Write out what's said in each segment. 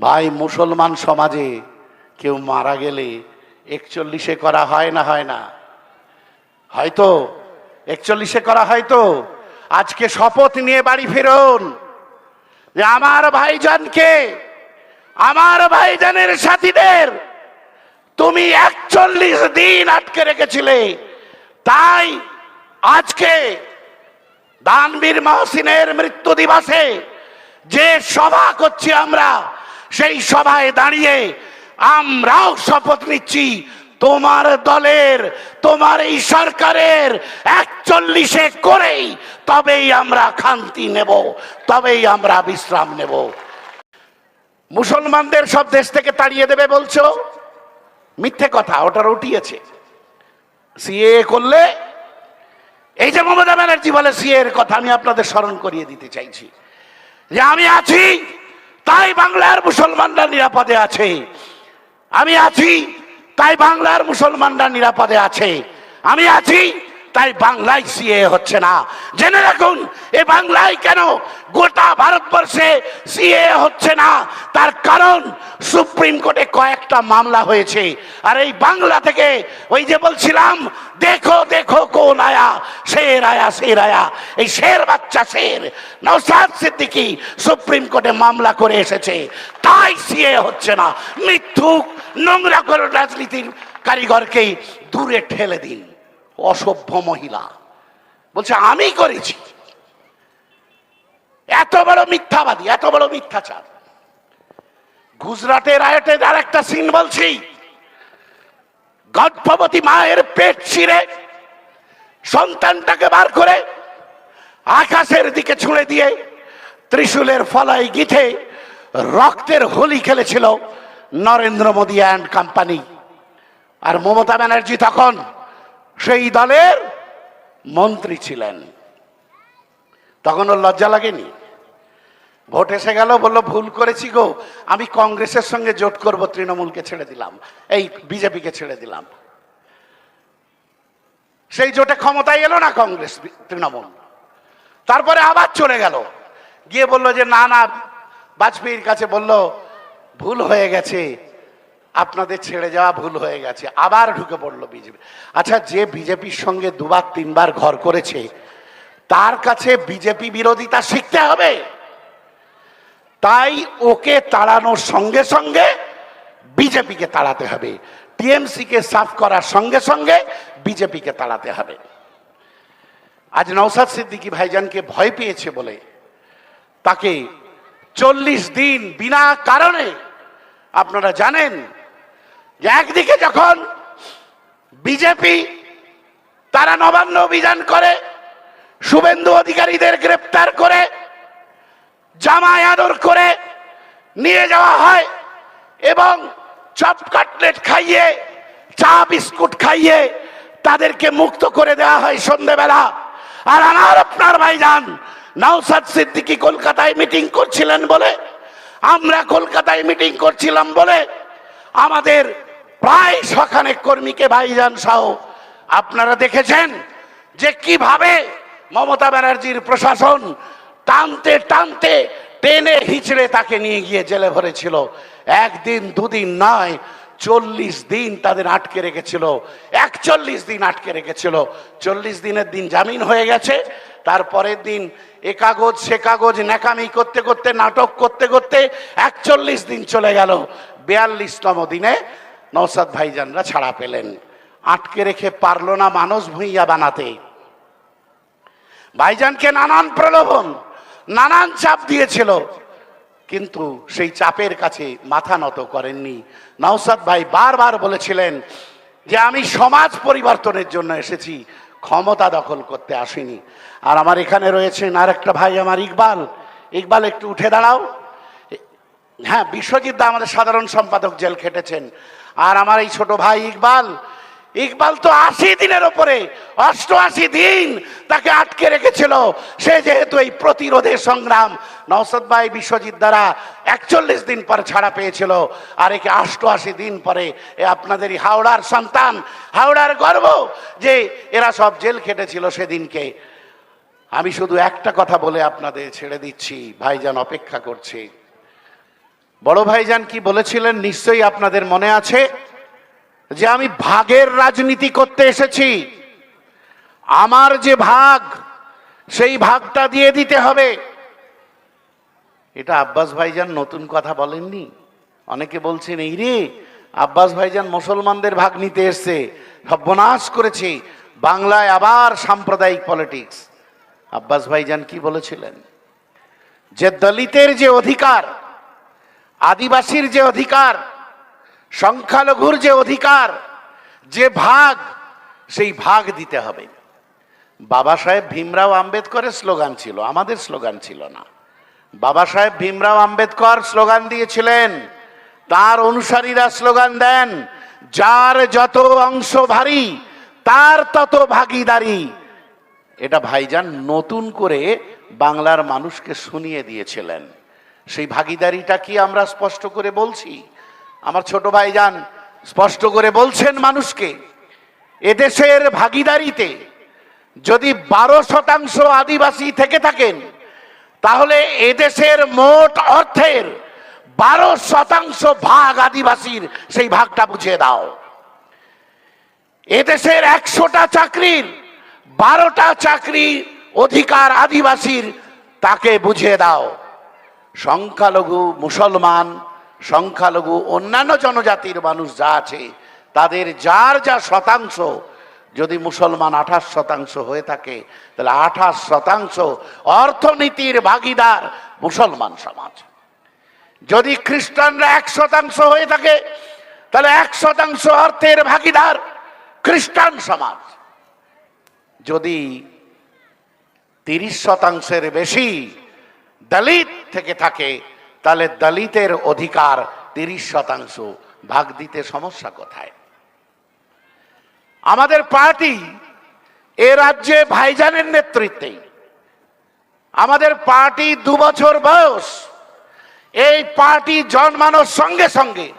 ভাই, মুসলমান সমাজে কেউ মারা গেলে একচল্লিশে করা হয় না হয় না? হয়তো একচল্লিশে করা হয়তো। আজকে শপথ নিয়ে বাড়ি ফেরুন। যে আমার ভাইজানকে, আমার ভাইজানের সাথীদের তুমি একচল্লিশ দিন আটকে রেখেছিলে। তাই আজকে দানবীর মহসিনের মৃত্যু দিবসে যে সভা করছি আমরা সেই সভায় দাঁড়িয়ে আমরাও শপথ নিচ্ছি, তোমার দলের, তোমার এই সরকারের একচল্লিশে করেই তবেই আমরা খান্তি নেব, তবেই আমরা বিশ্রাম নেব। মুসলমানদের সব দেশ থেকে তাড়িয়ে দেবে বলছো? মিথ্যে কথা, ওটা রটিয়েছে। সিএ করলে, এই যে মমতা ব্যানার্জি বলে সিএ এর কথা, আমি আপনাদের স্মরণ করিয়ে দিতে চাইছি। যে আমি আছি তাই বাংলার মুসলমানরা নিরাপদে আছে। আমি আছি তাই বাংলার মুসলমানরা নিরাপদে আছে। আমি আছি তাই বাংলায় সিএ হচ্ছে না। জেনে রাখুন, এ বাংলায় কেন গোটা ভারতবর্ষে সিএ হচ্ছে না? তার কারণ সুপ্রিম কোর্টে কয়েকটা মামলা হয়েছে। আর এই বাংলা থেকে ওই যে বলছিলাম, দেখো দেখো কোন আয়া শের আয়া শের আয়া এই শের বাচ্চা শের নৌসাদ সিদ্দিকি সুপ্রিম কোর্টে মামলা করে এসেছে। তাই সিএ হচ্ছে না। মিথ্যুক, নোংরা করে রাজনীতির কারিগরকেই দূরে ঠেলে দিন। অসভ্য মহিলা। বলছে, আমি করেছি। এত বড় মিথ্যাবাদী, এত বড় মিথ্যাচার। গুজরাটের আয়টের আর একটা সিন বলছি। গর্ভবতী মায়ের পেট ছিঁড়ে সন্তানটাকে বার করে আকাশের দিকে ছুঁড়ে দিয়ে ত্রিশূলের ফলাই গিথে রক্তের হোলি খেলেছিল নরেন্দ্র মোদী অ্যান্ড কোম্পানি। আর মমতা ব্যানার্জি তখন সেই দলের মন্ত্রী ছিলেন। তখন ওর লজ্জা লাগেনি। ভোট এসে গেল, বলল, ভুল করেছি গো। আমি কংগ্রেসের সঙ্গে জোট করব, তৃণমূলকে ছেড়ে দিলাম। এই বিজেপিকে ছেড়ে দিলাম। সেই জোটে ক্ষমতায় এলো না কংগ্রেস, তৃণমূল। তারপরে আবার চলে গেল। গিয়ে বলল যে, না না, বাজপেয়ীর কাছে বলল, ভুল হয়ে গেছে। আপনাদের ছেড়ে যাওয়া ভুল হয়ে গেছে, আবার ঢুকে পড়ল বিজেপি। আচ্ছা যে বিজেপির সঙ্গে দুবার, তিনবার ঘর করেছে, তার কাছে বিজেপি বিরোধিতা শিখতে হবে। তাই ওকে তাড়ানোর সঙ্গে সঙ্গে বিজেপিকে তাড়াতে হবে। টিএমসি কে সাফ করার সঙ্গে সঙ্গে বিজেপিকে তাড়াতে হবে। আজ নৌসাদ সিদ্দিকী ভাইজানকে ভয় পেয়েছে বলে তাকে চল্লিশ দিন বিনা কারণে আপনারা জানেন একদিকে যখন বিজেপি তারা নবান্ন অভিযান করে, শুভেন্দু অধিকারীদের গ্রেপ্তার করে জামাই আদর করে নিয়ে যাওয়া হয় এবং চপ কাটলেট খাইয়ে, চা বিস্কুট খাইয়ে তাদেরকে মুক্ত করে দেওয়া হয় সন্ধেবেলা। আর আমার আপনার ভাইজান নওসাদ সিদ্দিকী কলকাতায় মিটিং করছিলেন বলে, আমরা কলকাতায় মিটিং করছিলাম বলে আমাদের প্রায় সখানেক কর্মীকে ভাইজান সহ আপনারা দেখেছেন যে কীভাবে মমতা ব্যানার্জির প্রশাসন টানতে টানতে টেনে হিচড়ে তাকে নিয়ে গিয়ে জেলে ভরেছিল। একদিন, দুদিন নয়, চল্লিশ দিন তাদের আটকে রেখেছিল। একচল্লিশ দিন আটকে রেখেছিল। চল্লিশ দিনের দিন জামিন হয়ে গেছে। তারপরের দিন এ কাগজ, সে কাগজ ন্যাকামি করতে করতে, নাটক করতে করতে একচল্লিশ দিন চলে গেল। বিয়াল্লিশতম দিনে নৌসাদ ভাইজানরা ছাড়া পেলেন। আটকে রেখে পারল না মানুষ ভুইয়া বানাতে। ভাইজানকে নানান প্রলোভন, নানান চাপ দিয়েছিল, কিন্তু সেই চাপের কাছে মাথা নত করেননি। নওসাদ ভাই বারবার বলেছিলেন যে, আমি সমাজ পরিবর্তনের জন্য এসেছি, ক্ষমতা দখল করতে আসিনি। আর আমার এখানে রয়েছেন আর একটা ভাই আমার ইকবাল। ইকবাল, একটু উঠে দাঁড়াও। হ্যাঁ বিশ্বজিৎ দা আমাদের সাধারণ সম্পাদক জেল খেটেছেন। আর আমার এই ছোট ভাই ইকবাল ইকবাল তো আশি দিনের ওপরে, অষ্টআশি দিন তাকে আটকে রেখেছিল। সে যেহেতু এই প্রতিরোধের সংগ্রাম নওসদ ভাই বিশ্বজিৎ দ্বারা একচল্লিশ দিন পর ছাড়া পেয়েছিল, আর একে অষ্টআশি দিন পরে এ আপনাদেরই হাওড়ার সন্তান, হাওড়ার গর্ব যে এরা সব জেল খেটেছিল সেদিনকে। আমি শুধু একটা কথা বলে আপনাদের ছেড়ে দিচ্ছি, ভাইজান অপেক্ষা করছে। বড় ভাইজান কি বলেছিলেন নিশ্চয়ই আপনাদের মনে আছে? যে আমি ভাগের রাজনীতি করতে এসেছি। আমার যে ভাগ, সেই ভাগটা দিয়ে দিতে হবে। এটা আব্বাস ভাইজান নতুন কথা বলেননি। অনেকে বলছেন, এই রে, আব্বাস ভাইজান মুসলমানদের ভাগ নিতে এসছে। সর্বনাশ করেছে। বাংলায় আবার সাম্প্রদায়িক পলিটিক্স। আব্বাস ভাইজান কি বলেছিলেন? যে দলিতের যে অধিকার আদিবাসীর যে অধিকার, সংখ্যালঘুর যে অধিকার, যে ভাগ, সেই ভাগ দিতে হবে। বাবা সাহেব ভীমরাও আম্বেদকরের স্লোগান ছিল, আমাদের স্লোগান ছিল না। বাবা সাহেব ভীমরাও আম্বেদকর স্লোগান দিয়েছিলেন, তার অনুসারীরা স্লোগান দেন, যার যত অংশ ভারী, তার তত ভাগিদারি। এটা ভাইজান নতুন করে বাংলার মানুষকে শুনিয়ে দিয়েছিলেন। সেই ভাগিদারিটা কি আমরা স্পষ্ট করে বলছি? আমার ছোট ভাই যান, স্পষ্ট করে বলছেন মানুষকে, এদেশের ভাগিদারিতে যদি বারো শতাংশ আদিবাসী থেকে থাকেন, তাহলে এদেশের মোট অর্থের বারো শতাংশ ভাগ আদিবাসীর সেই ভাগটা বুঝিয়ে দাও। এদেশের একশোটা চাকরির বারোটা চাকরি অধিকার আদিবাসীর, তাকে বুঝিয়ে দাও। সংখ্যালঘু মুসলমান, সংখ্যালঘু অন্যান্য জনজাতির মানুষ যা আছে, তাদের যার যা শতাংশ, যদি মুসলমান আঠাশ শতাংশ হয়ে থাকে, তাহলে আঠাশ শতাংশ অর্থনীতির ভাগিদার মুসলমান সমাজ। যদি খ্রিস্টানরা এক শতাংশ হয়ে থাকে, তাহলে এক শতাংশ অর্থের ভাগিদার খ্রিস্টান সমাজ। যদি তিরিশ শতাংশের বেশি দলিত থেকে থাকে, তাহলে দলিতের অধিকার তিরিশ শতাংশ। ভাগ দিতে সমস্যা কোথায়? আমাদের পার্টি এ রাজ্যে ভাইজানের নেতৃত্বে। আমাদের পার্টি দু বছর বয়স। এই পার্টি জন্মানোর সঙ্গে সঙ্গে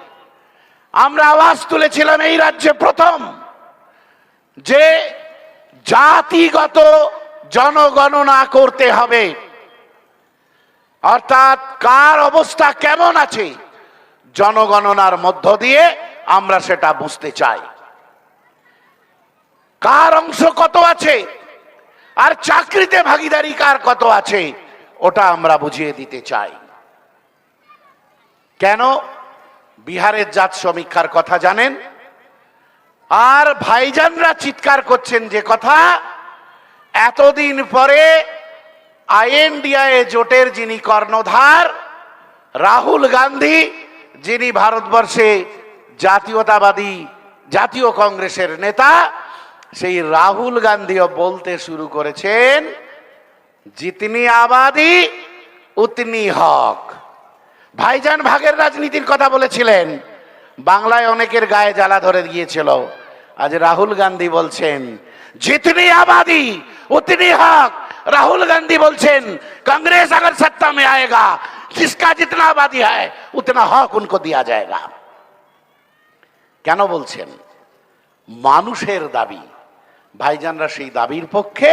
আমরা আওয়াজ তুলেছিলাম এই রাজ্যে প্রথম যে জাতিগত জনগণনা করতে হবে। অর্থাৎ কার অবস্থা কেমন আছে? জনগণনার মধ্য দিয়ে আমরা সেটা বুঝতে চাই। কার অংশ কত আছে? আর চাকরিতে ভাগিদারি কার কত আছে? ওটা আমরা বুঝিয়ে দিতে চাই। কেন? বিহারের জাত সমীক্ষার কথা জানেন? আর ভাইজানরা চিৎকার করছেন যে কথা, এতদিন পরে আইএনডিআই জোটের যিনি কর্ণধার, রাহুল গান্ধী, যিনি ভারতবর্ষে জাতীয়তাবাদী জাতীয় কংগ্রেসের নেতা, সেই রাহুল গান্ধীও বলতে শুরু করেছেন, জিতনি আবাদি, উতনি হক। ভাইজান ভাগের রাজনীতির কথা বলেছিলেন, বাংলায় অনেকের গায়ে জ্বালা ধরে গিয়েছিল। আজ রাহুল গান্ধী বলছেন, জিতনি আবাদি, উতনি হক। राहुल गांधी বলছেন कांग्रेस अगर सत्ता में आएगा जिसका जितना आबादी है उतना हक उनको दिया जाएगा কেন বলছেন মানুষের দাবি ভাইজানরা সেই দাবির পক্ষে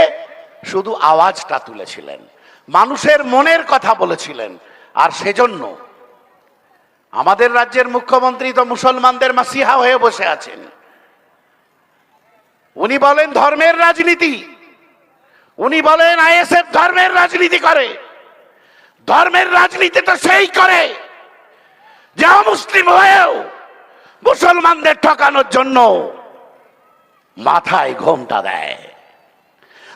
শুধু আওয়াজটা তুলেছিলেন মানুষের মনের কথা বলেছিলেন আর সেজন্য আমাদের রাজ্যের মুখ্যমন্ত্রী তো মুসলমানদের মাসিহা হয়ে বসে আছেন উনি বলেন ধর্মের রাজনীতি উনি বলেন, আইএসএফ ধর্মের রাজনীতি করে। ধর্মের রাজনীতি তো সেই করে যা মুসলিম হয়েও মুসলমানদের ঠকানোর জন্য মাথায় ঘোমটা দেয়।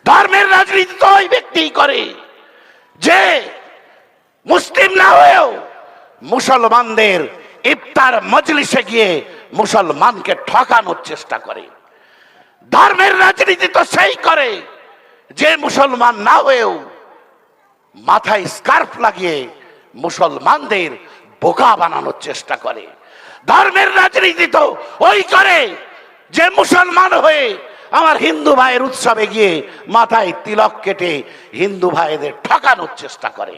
ধর্মের রাজনীতি তো ওই ব্যক্তি করে যে মুসলিম না হয়েও মুসলমানদের ইফতার মজলিসে গিয়ে মুসলমানকে ঠকানোর চেষ্টা করে। ধর্মের রাজনীতি তো সেই করে যে মুসলমান না হয়েও মাথায় স্কার্ফ লাগিয়ে মুসলমানদের বোকা বানানোর চেষ্টা করে। ধর্মের রাজনীতি তো ওই করে যে মুসলমান হয়ে আমার হিন্দু ভাইয়ের উৎসবে গিয়ে মাথায় তিলক কেটে হিন্দু ভাইদের ঠকানোর চেষ্টা করে।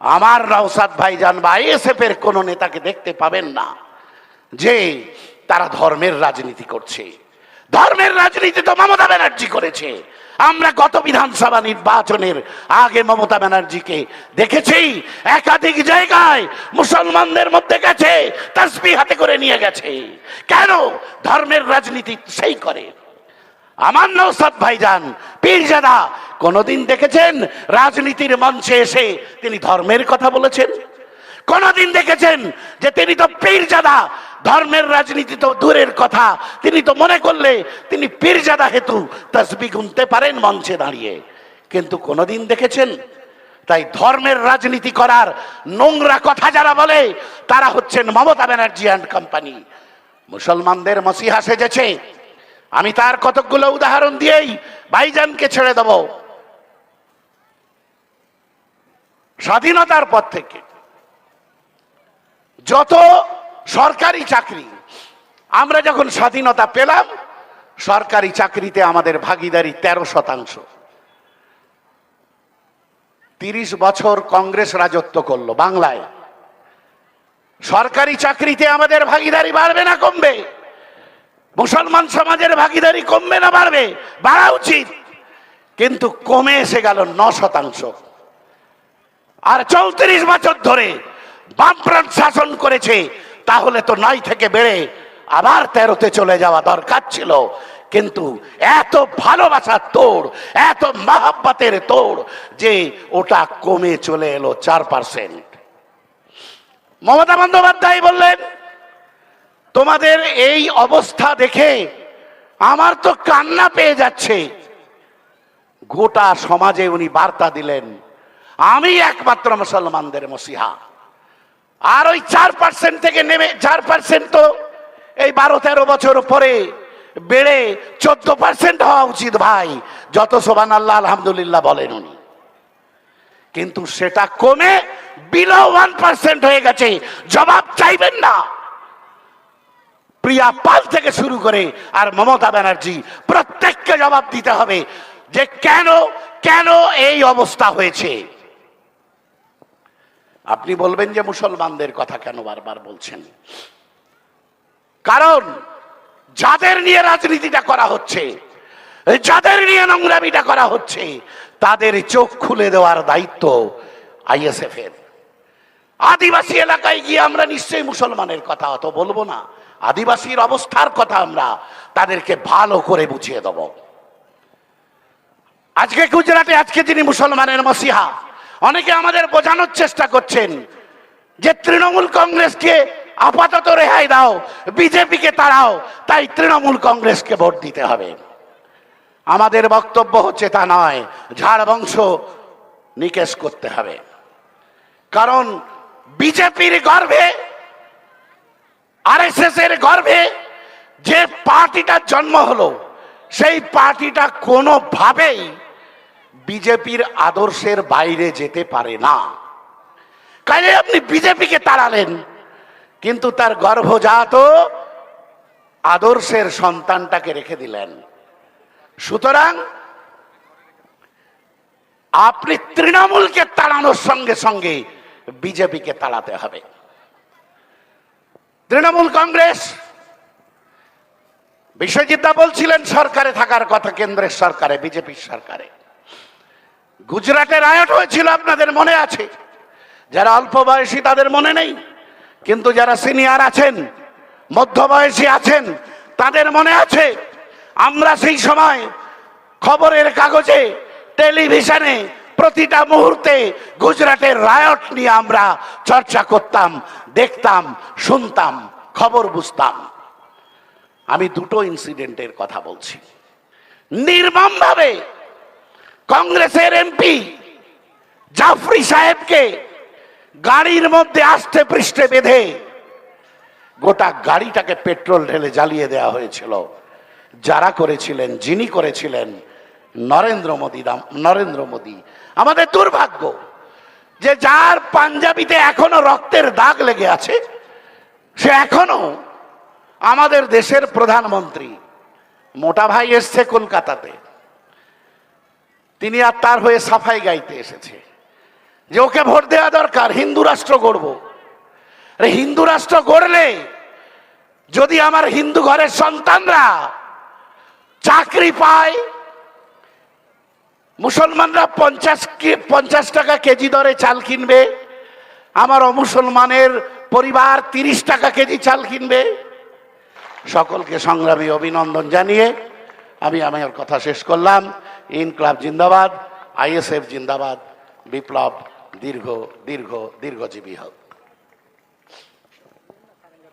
আমার নওসাদ ভাইজান বা এসএফ এর কোন নেতাকে দেখতে পাবেন না যে তারা ধর্মের রাজনীতি করছে। ধর্মের রাজনীতি তো মমতা ব্যানার্জি করেছে। আমরা গত বিধানসভা নির্বাচনের আগে মমতা ব্যানার্জিকে দেখেছি, একাধিক জায়গায় মুসলমানদের মধ্যে গেছে তাসবি হাতে করে নিয়ে গেছে। কেন? ধর্মের রাজনীতি সেই করে। আমার নৌসাদ ভাইজান পীরজাদা কোনদিন দেখেছেন রাজনীতির মঞ্চে এসে তিনি ধর্মের কথা বলেছেন? কোনদিন দেখেছেন যে তিনি তো পীরজাদা ধর্মের রাজনীতি তো দূরের কথা। তিনি তো মনে করলে তিনি পীরজাদা হেতু তসবি গুনতে পারেন মঞ্চে দাঁড়িয়ে। কিন্তু কোনদিন দেখেছেন? তাই ধর্মের রাজনীতি করার নোংরা কথা যারা বলে, তারা হচ্ছেন মমতা ব্যানার্জি অ্যান্ড কোম্পানি। মুসলমানদের মসিহা সেজেছে। আমি তার কতকগুলো উদাহরণ দিয়েই ভাইজানকে ছেড়ে দেব। স্বাধীনতার পর থেকে যত সরকারি চাকরি। আমরা যখন স্বাধীনতা পেলাম, সরকারি চাকরিতে আমাদের ভাগিদারি তেরো শতাংশ। তিরিশ বছর কংগ্রেস রাজত্ব করল বাংলায়। সরকারি চাকরিতে আমাদের ভাগিদারি বাড়বে না কমবে? মুসলমান সমাজের ভাগিদারি কমবে না বাড়বে? বাড়া উচিত। কিন্তু কমে এসে গেল ন শতাংশ। আর চৌত্রিশ বছর ধরে বামফ্রন্ট শাসন করেছে তাহলে তো নয় থেকে বেড়ে আবার তেরোতে চলে যাওয়া দরকার ছিল। কিন্তু এত ভালোবাসার তোড়, এত মাহাব্বাতের তোড় যে ওটা কমে চলে এলো চার পার্সেন্ট মমতা বন্দ্যোপাধ্যায় বললেন, তোমাদের এই অবস্থা দেখে আমার তো কান্না পেয়ে যাচ্ছে। গোটা সমাজে উনি বার্তা দিলেন, আমি একমাত্র মুসলমানদের মসিহা। আর ওই চার পার্সেন্ট থেকে নেমে, চার পার্সেন্ট তো এই বারো তেরো বছর পরে বেড়ে চোদ্দ পার্সেন্ট হওয়া উচিত ভাই। যত সোবান আল্লাহ আলহামদুলিল্লাহ বলেন উনি। কিন্তু সেটা কমে বিলো ওয়ান পার্সেন্ট হয়ে গেছে। জবাব চাইবেন না। প্রিয়া পাল থেকে শুরু করে আর মমতা ব্যানার্জি, প্রত্যেককে জবাব দিতে হবে যে কেন কেন এই অবস্থা হয়েছে? আপনি বলবেন যে মুসলমানদের কথা কেন বারবার বলছেন? কারণ যাদের নিয়ে রাজনীতিটা করা হচ্ছে, যাদের নিয়ে নোংরামিটা করা হচ্ছে, তাদের চোখ খুলে দেওয়ার দায়িত্ব আইএসএফ এর আদিবাসী এলাকায় গিয়ে আমরা নিশ্চয়ই মুসলমানের কথা অত বলব না। আদিবাসীর অবস্থার কথা আমরা তাদেরকে ভালো করে বুঝিয়ে দেব। আজকে গুজরাটে আজকে যিনি মুসলমানের মসিহা অনেকে আমাদের বোঝানোর চেষ্টা করছেন যে তৃণমূল কংগ্রেসকে আপাতত রেহাই দাও, বিজেপিকে তাড়াও, তাই তৃণমূল কংগ্রেসকে ভোট দিতে হবে। আমাদের বক্তব্য হচ্ছে তা নয়, ঝাড় বংশ নিকেশ করতে হবে। কারণ বিজেপির গর্ভে আরএসএস এর গর্ভে যে পার্টিটার জন্ম হলো, সেই পার্টিটা কোনোভাবেই বিজেপির আদর্শের বাইরে যেতে পারে না। কাজে আপনি বিজেপিকে তাড়ালেন, কিন্তু তার গর্ভজাত আদর্শের সন্তানটাকে রেখে দিলেন। সুতরাং আপনি তৃণমূলকে তাড়ানোর সঙ্গে সঙ্গে বিজেপিকে তাড়াতে হবে। তৃণমূল কংগ্রেস বিশ্বজিৎদা বলছিলেন, সরকারে থাকার কথা, কেন্দ্রের সরকারে, বিজেপির সরকারে। গুজরাটে রায়ট হয়েছিল, আপনাদের মনে আছে? যারা অল্প বয়সী তাদের মনে নেই, কিন্তু যারা সিনিয়র আছেন, মধ্যবয়সী আছেন, তাদের মনে আছে? আমরা সেই সময় খবরের কাগজে, টেলিভিশনে প্রতিটা মুহূর্তে গুজরাটের রায়ট নিয়ে আমরা চর্চা করতাম, দেখতাম, শুনতাম, খবর বুঝতাম। আমি দুটো ইনসিডেন্টের কথা বলছি। নির্মমভাবে কংগ্রেসের এমপি জাফরি সাহেবকে গাড়ির মধ্যে আস্তে পৃষ্ঠে বেঁধে গোটা গাড়িটাকে পেট্রোল ঢেলে জ্বালিয়ে দেওয়া হয়েছিল। যারা করেছিলেন, যিনি করেছিলেন, নরেন্দ্র মোদী নরেন্দ্র মোদী। আমাদের দুর্ভাগ্য যে যার পাঞ্জাবিতে এখনও রক্তের দাগ লেগে আছে, সে এখনও আমাদের দেশের প্রধানমন্ত্রী। মোটা ভাই এসছে কলকাতাতে। তিনি আর তার হয়ে সাফাই গাইতে এসেছে। যে ওকে ভোট দেওয়া দরকার, হিন্দু রাষ্ট্র গড়ব। হিন্দু রাষ্ট্র গড়লে যদি আমার হিন্দু ঘরের সন্তানরা চাকরি পায়, মুসলমানরা পঞ্চাশ পঞ্চাশ টাকা কেজি দরে চাল কিনবে, আমার অমুসলমানের পরিবার তিরিশ টাকা কেজি চাল কিনবে, সকলকে সংগ্রামী অভিনন্দন জানিয়ে আমি আমার কথা শেষ করলাম। ইনকলাব জিন্দাবাদ আইএসএফ জিন্দাবাদ বিপ্লব দীর্ঘ দীর্ঘ দীর্ঘজীবী হোক।